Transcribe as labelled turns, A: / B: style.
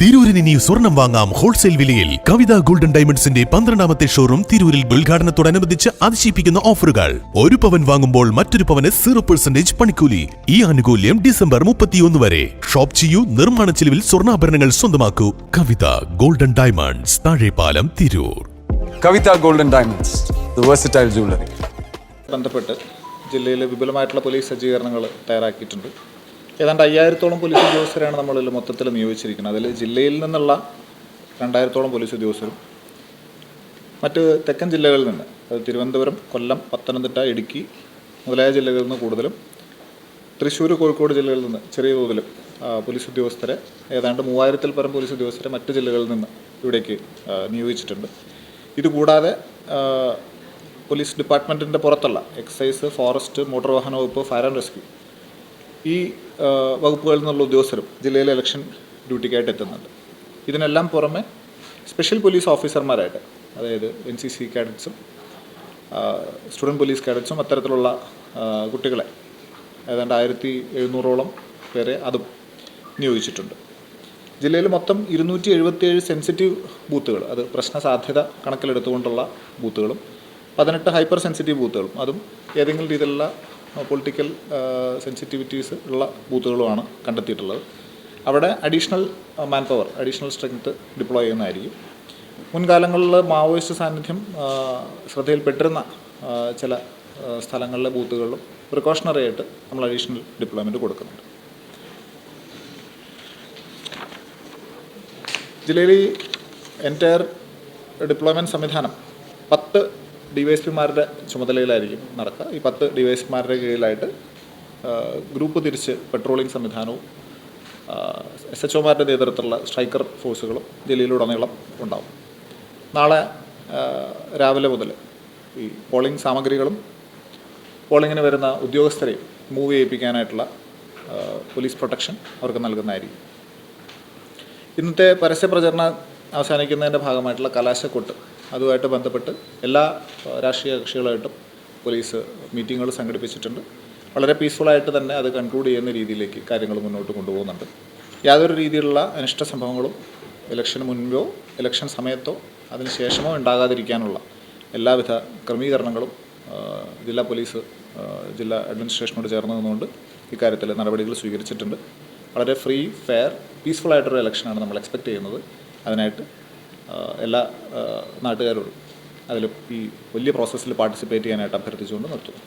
A: തിരൂരിന് ഇനി സ്വർണം വാങ്ങാം ഹോൾസെയിൽ വിലയിൽ. കവിത ഗോൾഡൻ ഡയമണ്ട്സിന്റെ പന്ത്രണ്ടാമത്തെ ഷോറൂം തിരൂരിൽ ഉദ്ഘാടനത്തോടനുബന്ധിച്ച് അതിശയിപ്പിക്കുന്ന ഓഫറുകൾ. ഒരു പവൻ വാങ്ങുമ്പോൾ മറ്റൊരു പവന് സീറോ പെർസെന്റേജ് പണിക്കൂലി. ഈ ആനുകൂല്യം ഡിസംബർ മുപ്പത്തിയൊന്ന് വരെ. ഷോപ്പ് ചെയ്യൂ നിർമ്മാണ ചെലവിൽ സ്വർണാഭരണങ്ങൾ സ്വന്തമാക്കൂ. Kavitha golden diamonds Thazhepalam Tirur.
B: Kavitha golden diamonds
C: ബന്ധപ്പെട്ട് ജില്ലയിലെ വിപുലമായിട്ടുള്ള പോലീസ് സജ്ജീകരണങ്ങൾ തയ്യാറാക്കിയിട്ടുണ്ട്. ഏതാണ്ട് അയ്യായിരത്തോളം പോലീസ് ഉദ്യോഗസ്ഥരാണ് നമ്മളിൽ മൊത്തത്തിൽ നിയോഗിച്ചിരിക്കുന്നത്. അതിൽ ജില്ലയിൽ നിന്നുള്ള രണ്ടായിരത്തോളം പോലീസ് ഉദ്യോഗസ്ഥരും മറ്റ് തെക്കൻ ജില്ലകളിൽ നിന്ന് അത് തിരുവനന്തപുരം കൊല്ലം പത്തനംതിട്ട ഇടുക്കി മുതലായ ജില്ലകളിൽ നിന്ന് കൂടുതലും തൃശ്ശൂർ കോഴിക്കോട് ജില്ലകളിൽ നിന്ന് ചെറിയ തോതിലും പോലീസ് ഉദ്യോഗസ്ഥരെ ഏതാണ്ട് മൂവായിരത്തിൽ പരം പോലീസ് ഉദ്യോഗസ്ഥരെ മറ്റ് ജില്ലകളിൽ നിന്ന് ഇവിടേക്ക് നിയോഗിച്ചിട്ടുണ്ട്. ഇതുകൂടാതെ പോലീസ് ഡിപ്പാർട്ട്മെന്റിന്റെ പുറത്തുള്ള എക്സൈസ് ഫോറസ്റ്റ് മോട്ടോർ വാഹന വകുപ്പ് ഫയർ ആൻഡ് റെസ്ക്യൂ ഈ വകുപ്പുകളിൽ നിന്നുള്ള ഉദ്യോഗസ്ഥരും ജില്ലയിലെ ഇലക്ഷൻ ഡ്യൂട്ടിക്കായിട്ട് എത്തുന്നുണ്ട്. ഇതിനെല്ലാം പുറമെ സ്പെഷ്യൽ പോലീസ് ഓഫീസർമാരായിട്ട് അതായത് എൻ സി സി കാഡറ്റ്സും സ്റ്റുഡന്റ് പോലീസ് കാഡറ്റ്സും അത്തരത്തിലുള്ള കുട്ടികളെ ഏതാണ്ട് ആയിരത്തി എഴുന്നൂറോളം പേരെ അതും നിയോഗിച്ചിട്ടുണ്ട്. ജില്ലയിൽ മൊത്തം ഇരുന്നൂറ്റി എഴുപത്തിയേഴ് സെൻസിറ്റീവ് ബൂത്തുകൾ അത് പ്രശ്ന സാധ്യത കണക്കിലെടുത്തുകൊണ്ടുള്ള ബൂത്തുകളും പതിനെട്ട് ഹൈപ്പർ സെൻസിറ്റീവ് ബൂത്തുകളും അതും ഏതെങ്കിലും രീതിയിലുള്ള പൊളിറ്റിക്കൽ സെൻസിറ്റിവിറ്റീസ് ഉള്ള ബൂത്തുകളുമാണ് കണ്ടെത്തിയിട്ടുള്ളത്. അവിടെ additional man power additional strength deploy ചെയ്യുന്നതായിരിക്കും. മുൻകാലങ്ങളിൽ മാവോയിസ്റ്റ് സാന്നിധ്യം ശ്രദ്ധയിൽപ്പെട്ടിരുന്ന ചില സ്ഥലങ്ങളിലെ ബൂത്തുകളിലും പ്രിക്കോഷണറി ആയിട്ട് നമ്മൾ അഡീഷണൽ ഡിപ്ലോയ്മെന്റ് കൊടുക്കുന്നുണ്ട്. ജില്ലയിൽ ഈ എന്റയർ ഡിപ്ലോയ്മെന്റ് സംവിധാനം പത്ത് ഡി വൈ എസ് പിമാരുടെ ചുമതലയിലായിരിക്കും നടക്കുക. ഈ പത്ത് ഡി വൈ എസ് പിമാരുടെ കീഴിലായിട്ട് ഗ്രൂപ്പ് തിരിച്ച് പെട്രോളിംഗ് സംവിധാനവും എസ് എച്ച് ഒമാരുടെ നേതൃത്വത്തിലുള്ള സ്ട്രൈക്കർ ഫോഴ്സുകളും ജില്ലയിലുടനീളം ഉണ്ടാവും. നാളെ രാവിലെ മുതൽ ഈ പോളിംഗ് സാമഗ്രികളും പോളിങ്ങിന് വരുന്ന ഉദ്യോഗസ്ഥരെയും മൂവ് ചെയ്യിപ്പിക്കാനായിട്ടുള്ള പോലീസ് പ്രൊട്ടക്ഷൻ അവർക്ക് നൽകുന്നതായിരിക്കും. ഇന്നത്തെ പരസ്യ പ്രചരണം അവസാനിക്കുന്നതിന്റെ ഭാഗമായിട്ടുള്ള കലാശക്കൊട്ട് അതുമായിട്ട് ബന്ധപ്പെട്ട് എല്ലാ രാഷ്ട്രീയ കക്ഷികളായിട്ടും പോലീസ് മീറ്റിങ്ങുകൾ സംഘടിപ്പിച്ചിട്ടുണ്ട്. വളരെ പീസ്ഫുള്ളായിട്ട് തന്നെ അത് കൺക്ലൂഡ് ചെയ്യുന്ന രീതിയിലേക്ക് കാര്യങ്ങൾ മുന്നോട്ട് കൊണ്ടുപോകുന്നുണ്ട്. യാതൊരു രീതിയിലുള്ള അനിഷ്ട സംഭവങ്ങളും ഇലക്ഷന് മുൻപോ ഇലക്ഷൻ സമയത്തോ അതിന് ശേഷമോ ഉണ്ടാകാതിരിക്കാനുള്ള എല്ലാവിധ ക്രമീകരണങ്ങളും ജില്ലാ പോലീസ് ജില്ലാ അഡ്മിനിസ്ട്രേഷനോട് ചേർന്ന് നിന്നുകൊണ്ട് ഇക്കാര്യത്തിൽ നടപടികൾ സ്വീകരിച്ചിട്ടുണ്ട്. വളരെ ഫ്രീ ഫെയർ പീസ്ഫുൾ ആയിട്ടൊരു ഇലക്ഷനാണ് നമ്മൾ എക്സ്പെക്റ്റ് ചെയ്യുന്നത്. അതിനായിട്ട് എല്ലാ നാട്ടുകാരോടും അതിൽ ഈ വലിയ പ്രോസസ്സിൽ പാർട്ടിസിപ്പേറ്റ് ചെയ്യാനായിട്ട് അഭ്യർത്ഥിച്ചുകൊണ്ട് നിർത്തുന്നു.